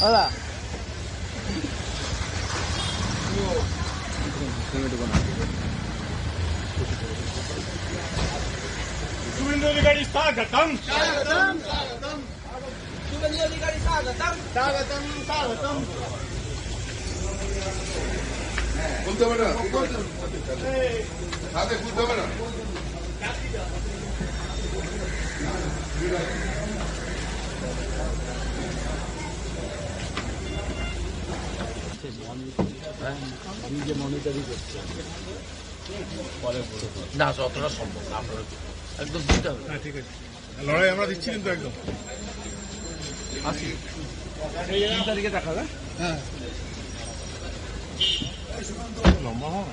দাদা শুভেন্দু অধিকারী স্বাগতম শুভেন্দু অধিকারী স্বাগতম স্বাগতম স্বাগতম খুলতে হবে না হাতে খুলতে হবে না না যতটা সম্ভব না আপনার একদম দিতে হবে। হ্যাঁ ঠিক আছে। লড়াই আমরা দিচ্ছি কিন্তু একদম। আসি। তিন তারিখে দেখা হবে? লম্বা হওয়া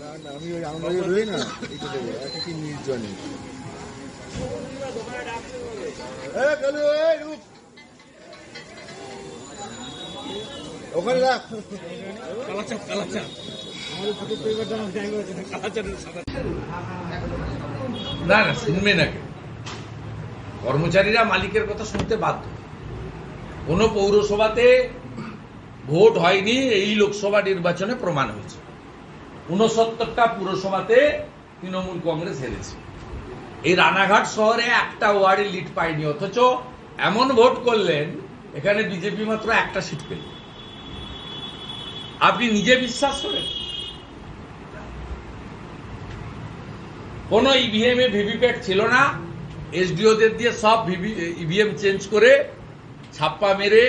না না আমি ওই আমরা রই না এটা দেবো একটা কি নির্জনে? এ কালু এই রূপ ওখানে রাখ। কালাচাপ কালাচাপ আমাদের ছোট পরিবার জন্য জায়গা আছে। কালাচাপের না না শুনবে না কর্মচারীরা মালিকের কথা শুনতে বাধ্য। কোনো পৌরসভাতে ভোট হয়নি এই লোকসভা নির্বাচনে প্রমাণ হয়েছে। উনসত্তরটা পুরসভাতে তৃণমূল কংগ্রেস হেরেছে। এই রানাঘাট শহরে একটা ওয়ার্ডে লিড পায়নি অথচ এমন ভোট করলেন এখানে বিজেপি মাত্র একটা সিট পেল। আপনি নিজে বিশ্বাস করেন? কোনো ইভিএম এ ভিভিপ্যাট ছিল না। এসডিওদের দিয়ে সব ইভিএম চেঞ্জ করে ছাপ্পা মেরে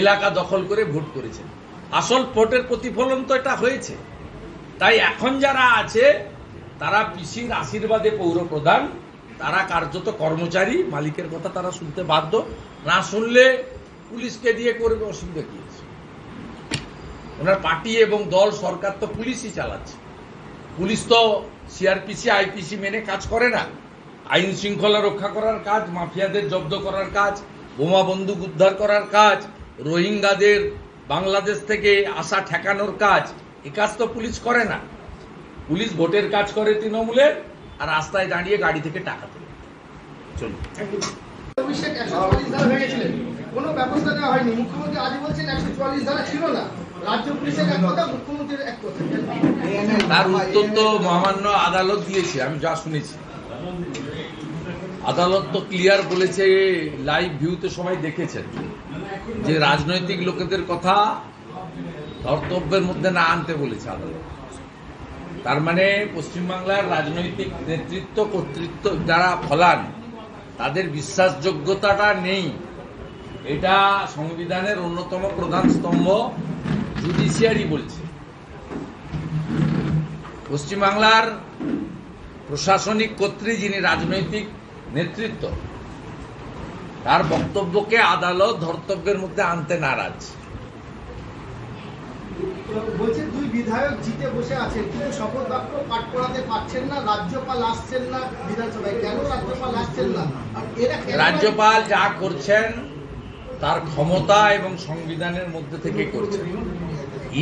এলাকা দখল করে ভোট করেছেন। আসল ভোটের প্রতিফলন তো এটা হয়েছে। তাই এখন যারা আছে, তারা পিসির আশীর্বাদে পৌর প্রধান, তারা কার্যত কর্মচারী, মালিকের কথা তারা শুনতে বাধ্য। না শুনলে পুলিশকে দিয়ে করবে অসুবিধা কি আছে ওনার পার্টি এবং দল, সরকার তো পুলিশই চালাচ্ছে। পুলিশ তো সিআরপিসি, আইপিসি মেনে কাজ করে না। আইন শৃঙ্খলা রক্ষা করার কাজ, মাফিয়াদের জব্দ করার কাজ, বোমা বন্দুক উদ্ধার করার কাজ, রোহিঙ্গাদের বাংলাদেশ থেকে আসা ঠেকানোর কাজ, এ কাজ তো পুলিশ করে না। পুলিশ ভোটের কাজ করে তৃণমূলের, আর রাস্তায় দাঁড়িয়ে গাড়ি থেকে টাকা তোলে। চলুন। কোনো ব্যবস্থা নেওয়া হয়নি। মুখ্যমন্ত্রী আজ বলছেন একশো চুয়াল্লিশ ছিল না। তার উত্তর তো মহামান্য আদালত দিয়েছে, আমি যা শুনেছি। আদালত তো ক্লিয়ার বলেছে লাইভ ভিউতে সবাই দেখেছেন। যে রাজনৈতিক লোকেদের কথা কর্তব্যের মধ্যে না আনতে বলেছে আদালত। তার মানে পশ্চিমবাংলার রাজনৈতিক নেতৃত্ব, কর্তৃত্ব যারা ফলান, তাদের বিশ্বাসযোগ্যতাটা নেই। এটা সংবিধানের অন্যতম প্রধান স্তম্ভ। জুডিশিয়ারি বলছে। পশ্চিমবাংলার প্রশাসনিক কর্ত্রী যিনি রাজনৈতিক নেতৃত্ব তার বক্তব্যকে আদালত ধর্তব্যের মধ্যে আনতে নারাজ। বলছেন দুই বিধায়ক জিতে বসে আছেন কিন্তু শপথ বাক্য পাঠ করাতে পারছেন না রাজ্যপাল আসছেন না বিধানসভায়। কেন রাজ্যপাল আসছেন না? আর এরা কেন- রাজ্যপাল যা করছেন তার ক্ষমতা এবং সংবিধানের মধ্যে থেকে করছেন।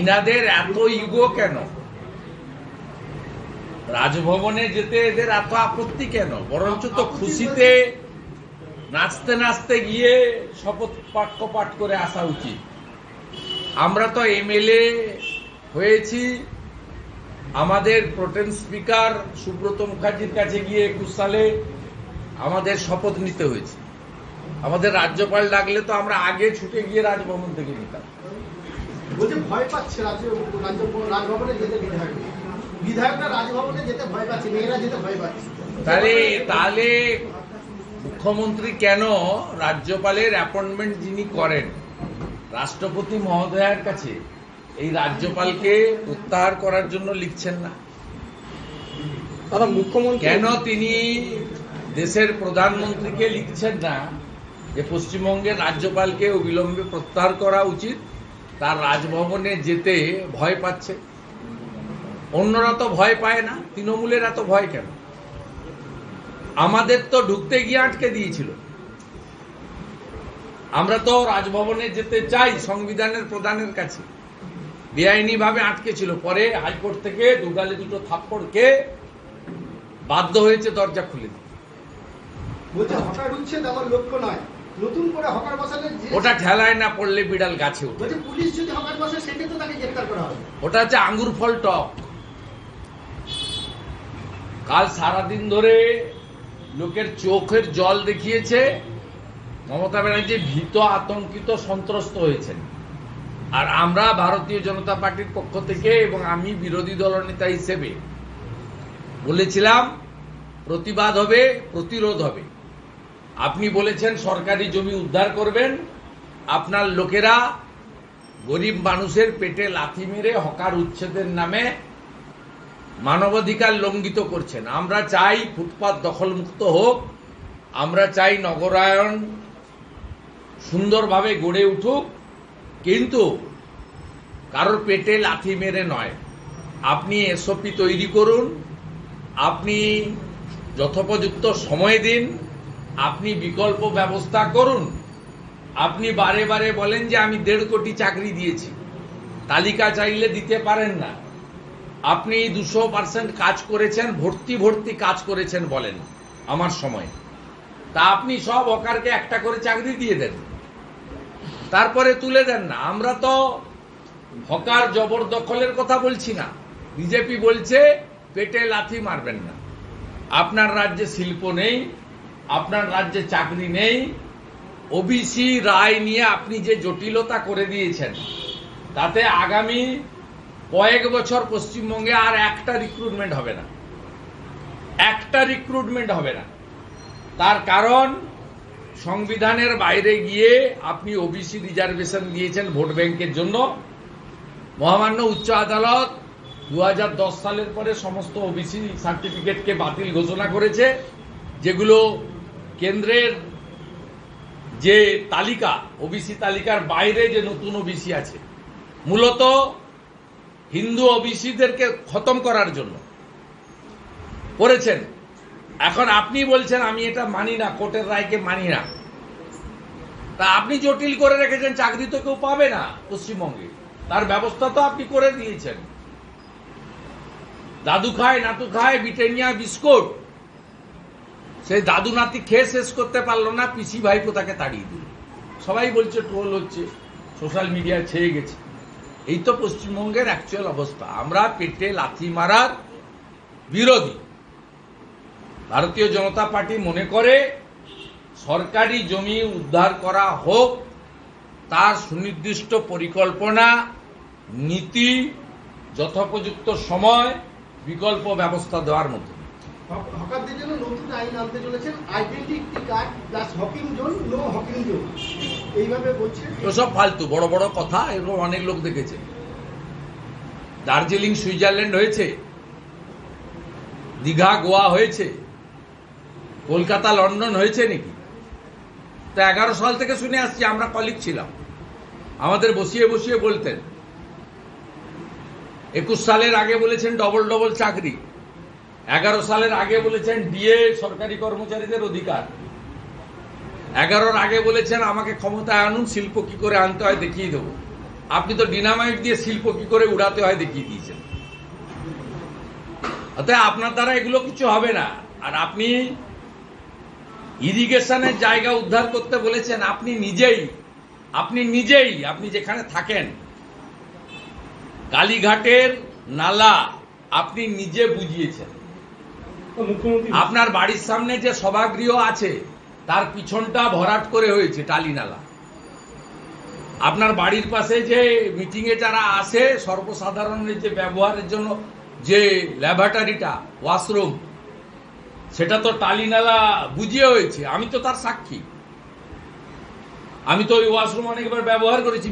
ইনাদের এত ইগো কেন? রাজভবনে যেতে এদের এত আপত্তি কেন? বরঞ্চ তো খুশিতে নাচতে নাচতে গিয়ে শপথ বাক্য পাঠ করে আসা উচিত। আমরা তো এমএলএ হয়েছি। আমাদের প্রোটেন স্পিকার সুব্রত মুখার্জির কাছে গিয়ে একুশ সালে আমাদের শপথ নিতে হয়েছে। আমাদের রাজ্যপাল ডাকলে তো আমরা আগে ছুটে গিয়ে রাজভবন থেকে নিতাম। বলছে ভয় পাচ্ছে রাজ্য রাজ্য রাজভবনে যেতে বিধায়ক বিধায়করা রাজভবনে যেতে ভয় পাচ্ছে মেয়েরা যেতে ভয় পাচ্ছে। তাহলে তাহলে মুখ্যমন্ত্রী কেন রাজ্যপালের অ্যাপয়েন্টমেন্ট যিনি করেন রাষ্ট্রপতি মহোদয়ের কাছে এই রাজ্যপালকে প্রত্যাহার করার জন্য লিখছেন না? দাদা মুখ্যমন্ত্রী কেন তিনি দেশের প্রধানমন্ত্রীকে লিখছেন না যে পশ্চিমবঙ্গের রাজ্যপালকে অবিলম্বে প্রত্যাহার করা উচিত? তার রাজভবনে যেতে ভয় পাচ্ছে। অন্যরা তো ভয় পায় না, তৃণমূলের এত ভয় কেন? আমাদের তো ঢুকতে গিয়ে আটকে দিয়েছিল। আমরা তো রাজভবনে যেতে চাই সংবিধানের প্রধানের কাছে। বেআইনি ভাবে আটকে ছিল। পরে হাইকোর্ট থেকে দুগালে দুটো থাপ্পড়কে বাধ্য হয়েছে দরজা খুলে দিতে। হঠাৎ আমার লক্ষ্য নয়। নতুন করে হকার বসালে ওটা ঠেলায় না পড়লে বিড়াল গাছে উঠে পুলিশ যদি হকার বসে সেক্ষেত্রে তাকে গ্রেপ্তার করা হবে। ওটা হচ্ছে আঙ্গুর ফল টক। কাল সারাদিন ধরে লোকের চোখের জল দেখিয়েছে মমতা ব্যানার্জি ভীত আতঙ্কিত সন্ত্রস্ত হয়েছেন। আর আমরা ভারতীয় জনতা পার্টির পক্ষ থেকে এবং আমি বিরোধী দলনেতা হিসেবে বলেছিলাম প্রতিবাদ হবে প্রতিরোধ হবে। আপনি বলেছেন সরকারি জমি উদ্ধার করবেন। আপনার লোকেরা গরিব মানুষের পেটে লাথি মেরে হকার উচ্ছেদের নামে মানবাধিকার লঙ্ঘিত করছেন। আমরা চাই ফুটপাত দখলমুক্ত হোক। আমরা চাই নগরায়ণ সুন্দরভাবে গড়ে উঠুক। কিন্তু কারোর পেটে লাথি মেরে নয়। আপনি এসওপি তৈরি করুন। আপনি যথোপযুক্ত সময় দিন। আপনি বিকল্প ব্যবস্থা করুন। আপনি বারে বারে বলেন যে আমি দেড় কোটি চাকরি দিয়েছি। তালিকা চাইলে দিতে পারেন না। আপনি দুশো পার্সেন্ট কাজ করেছেন, ভর্তি ভর্তি কাজ করেছেন বলেন আমার সময়। তা আপনি সব হকারকে একটা করে চাকরি দিয়ে দেন। তারপরে তুলে দেন না। আমরা তো হকার জবরদখলের কথা বলছি না। বিজেপি বলছে, পেটে লাথি মারবেন না। আপনার রাজ্যে শিল্প নেই আপনার রাজ্যে চাকরি নেই ওবিসি রায় নিয়ে আপনি যে জটিলতা করে দিয়েছেন, তাতে আগামী কয়েক বছর পশ্চিমবঙ্গে আর একটা রিক্রুটমেন্ট হবে না। একটা রিক্রুটমেন্ট হবে না। তার কারণ, সংবিধানের বাইরে গিয়ে আপনি ওবিসি রিজার্ভেশন দিয়েছেন ভোট ব্যাংকের জন্য। মহামান্য উচ্চ আদালত দু হাজার দশ সালের পরে সমস্ত ওবিসি সার্টিফিকেটকে বাতিল ঘোষণা করেছে, যেগুলো কেন্দ্রের যে তালিকা ওবিসি তালিকার বাইরে যে নতুন ওবিসি আছে, মূলত হিন্দু ওবিসিদেরকে খতম করার জন্য করেছেন। এখন আপনি বলছেন, আমি এটা মানি না, কোর্টের রায়কে মানি না। তা আপনি জটিল করে রেখেছেন, চাকরি তো কেউ পাবে না পশ্চিমবঙ্গে। তার ব্যবস্থা তো আপনি করে দিয়েছেন। দাদু খায়, নাতু খায় ব্রিটানিয়া বিস্কুট সেই দাদু নাতি খেয়ে শেষ করতে পারল না, পিসি ভাইপো তাকে তাড়িয়ে দিল। সবাই বলছে ট্রোল হচ্ছে সোশ্যাল মিডিয়ায় ছেয়ে গেছে। এই তো পশ্চিমবঙ্গের অ্যাকচুয়াল অবস্থা। আমরা পেটে লাথি মারার বিরোধী। ভারতীয় জনতা পার্টি মনে করে, সরকারি জমি উদ্ধার করা হোক, তার সুনির্দিষ্ট পরিকল্পনা, নীতি, যথোপযুক্ত সময়, বিকল্প ব্যবস্থা দেওয়ার হক- হকারদের জন্য নতুন আইন আনতে চলেছেন identity card plus hawking zone, no hawking zone. এইভাবে বলছে। ওসব ফালতু, বড় বড় কথা এরকম অনেক লোক দেখেছে। দার্জিলিং, সুইজারল্যান্ড হয়েছে, দীঘা, গোয়া হয়েছে, কলকাতা, লন্ডন হয়েছে নাকি? তো এগারো সাল থেকে শুনে আসছি, আমরা কলিগ ছিলাম। আমাদের বসিয়ে বসিয়ে বলতেন, একুশ সালের আগে বলেছেন ডবল ডবল চাকরি। এগারো সালের আগে বলেছেন ডিএ সরকারি কর্মচারীদের অধিকার। এগারোর আগে বলেছেন আমাকে ক্ষমতায় আনুন, শিল্প কি করে আনতে হয় দেখিয়ে দেবো। আপনি তো ডিনামাইট দিয়ে শিল্প কি করে উড়াতে হয় দেখিয়ে দিয়েছেন। অতএব আপনার দ্বারা এগুলো কিছু হবে না। আর আপনি ইরিগেশনের জায়গা উদ্ধার করতে বলেছেন, আপনি নিজেই আপনি নিজেই, আপনি যেখানে থাকেন, কালীঘাটের নালা আপনি নিজে বুঝিয়েছেন। আপনার বাড়ির সামনে যে সভাগৃহ আছে, তার পিছনটা ভরাট করে হয়েছে টালি নালা আপনার বাড়ির পাশে যে মিটিং এ যারা আসে, সর্বসাধারণের যে ব্যবহারের জন্য যে ল্যাবরেটরিটা, ওয়াশরুম, সেটা তো টালি নালা বুঝিয়ে হয়েছে। আমি তো তার সাক্ষী। আমি তো ওই ওয়াশরুম অনেকবার ব্যবহার করেছি।